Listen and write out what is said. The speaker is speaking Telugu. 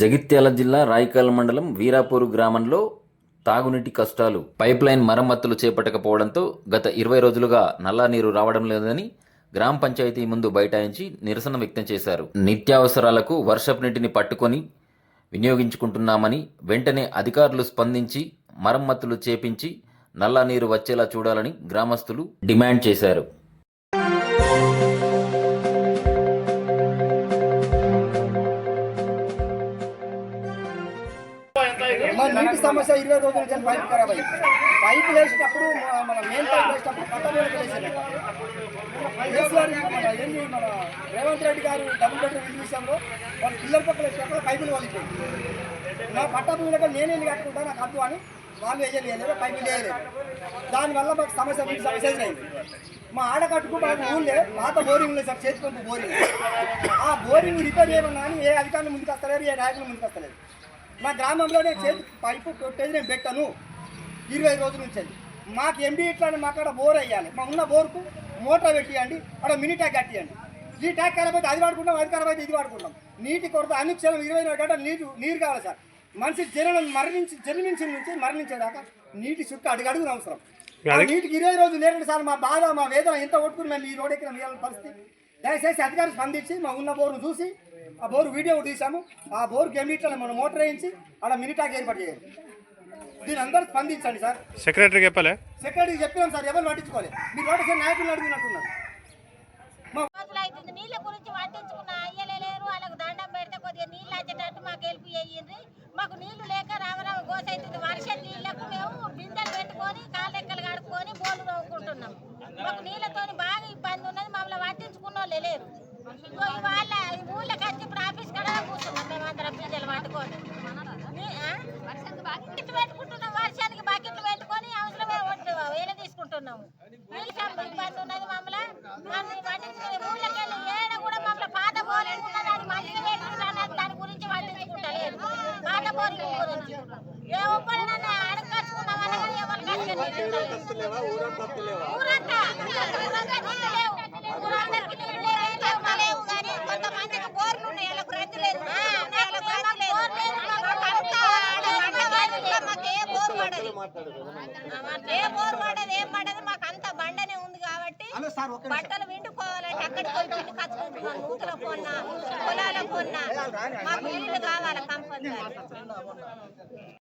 జగిత్యాల జిల్లా రాయకాల మండలం వీరాపూర్ గ్రామంలో తాగునీటి కష్టాలు పైప్ లైన్ మరమ్మతులు చేపట్టకపోవడంతో గత ఇరవై రోజులుగా నల్లా నీరు రావడం లేదని గ్రామ పంచాయతీ ముందు బైఠాయించి నిరసన వ్యక్తం చేశారు. నిత్యావసరాలకు వర్షపు నీటిని పట్టుకొని వినియోగించుకుంటున్నామని వెంటనే అధికారులు స్పందించి మరమ్మతులు చేపించి నల్లా నీరు వచ్చేలా చూడాలని గ్రామస్తులు డిమాండ్ చేశారు. మా నీటి సమస్య ఇరవై రోజుల నుంచి పైపు ఖరాబ్ అయింది పైపు వేసేటప్పుడు మన మెయిన్ పైప్ వేసేటప్పుడు పట్ట వేలకు కేసీఆర్ మన ఏంటి మన రేవంత్ రెడ్డి గారు డబుల్ బెడ్రూమ్ ఇల్లు విషయంలో వాళ్ళు పిల్లల పక్కన వేసేటప్పుడు పైపులు వాళ్ళు నా పట్ట భూమిలో నేనే ఇల్లు కట్టుకుంటా నాకు అద్దు అని వాళ్ళు వేయలేదు పైపులు వేయలేదు దానివల్ల మాకు సమస్య నీటి సమస్య అయింది మా ఆడకట్టుకు మాకు ఊళ్ళే పాత బోరింగ్ లేదు సార్ చేతికొంపు బోరింగ్ ఆ బోరింగ్ రిపేర్ చేయమన్నా అని ఏ అధికారులు ముందుకు వస్తలేరు ఏ నాయకులు ముందుకు వస్తలేరు. నా గ్రామంలోనే చేతి పైపు కొట్టేది నేను పెట్టాను. ఇరవై రోజుల నుంచి అది. మాకు ఎండి ఇట్లా మాకు అక్కడ బోర్ వేయాలి. మా ఉన్న బోర్కు మోటార్ పెట్టియండి అక్కడ మినీ ట్యాక్ కట్టియండి. ఈ ట్యాక్ ఖరాబ్ అయితే అది వాడుకుంటాం అది ఖరాబ్ అయితే ఇది వాడుకుంటాం నీటి కొరత అనుక్షణం ఇరవై నాలుగు గంటలు నీరు నీరు కావాలి సార్. మనిషి జననం మరణించి జన్మించిన నుంచి మరణించేదాకా నీటి చుట్టూ అడుగడుగున అవసరం. ఆ నీటికి ఇరవై రోజులు లేరండి సార్. మా బాధ మా వేదన ఎంత కొట్టుకుని మేము ఈ రోడ్ ఎక్కిన పరిస్థితి. దయచేసి అధికారులు స్పందించి మా ఉన్న బోరును చూసి ఆ బోరు వీడియో తీసాము ఆ బోరుకి ఎన్నిట్లో మనం మోటార్ వేయించి అలా మినిటాక్ ఏర్పాటు చేయాలి. దీని అందరూ స్పందించండి సార్. సెక్రటరీకి చెప్పలే? సెక్రటరీ చెప్పినాం సార్ ఎవరు పట్టించుకోవాలి మీరు ఒకటి నాయకులు అడిగినట్టున్నారు నీళ్ళ గురించి పట్టించుకున్న వాళ్ళకు దండం పెడితే కొద్దిగా నీళ్ళు వచ్చేటట్టు మాకు హెల్ప్ చేయండి మాకు నీళ్ళు లేక రామరామ గోస అవుతుంది. వర్షం నీళ్ళకు మేము బిందెలు పెట్టుకొని కాళ్ళెక్కలు కడుక్కొని బోలు తవ్వుకుంటున్నాం మాకు నీళ్ళతోని బాగా ఇబ్బంది ఉన్నది. మమ్మల్ని పట్టించుకున్న వాళ్ళే లేరు తీసుకుంటున్నాము ఇబ్బంది ఉన్నది మమ్మల్ని. ఏడ కూడా మమ్మల్ని పాత అది మంచిగా పెట్టుకున్నాను దాని గురించి పట్టించుకుంటలేదు. పాత గురించి. ఏ ఎవరు ఊరంతా. ఊరంతా నీళ్ళు లేవు. ఊరందరికీ నీళ్ళు లేవు ఏం లేవు మా లేవు కానీ కొంతమందికి బోర్లు ఉన్నాయి వాళ్ళకి రద్దు లేదు వాళ్ళకి రద్దు లేదు మాకంతా ఆడవాళ్ళ మాకు ఏ బోర్ పడదు ఏ బోర్ పడదు ఏం పడదు మాకు అంత బండనే ఉంది కాబట్టి బట్టలు విండుకోవాలంటే అక్కడికి పోయి పిండి కచ్చుకుంటున్నాం నూతుల కొన్నా పొలాల కొన్నా. మాకు నీళ్ళు కావాలి కంపల్సరీ.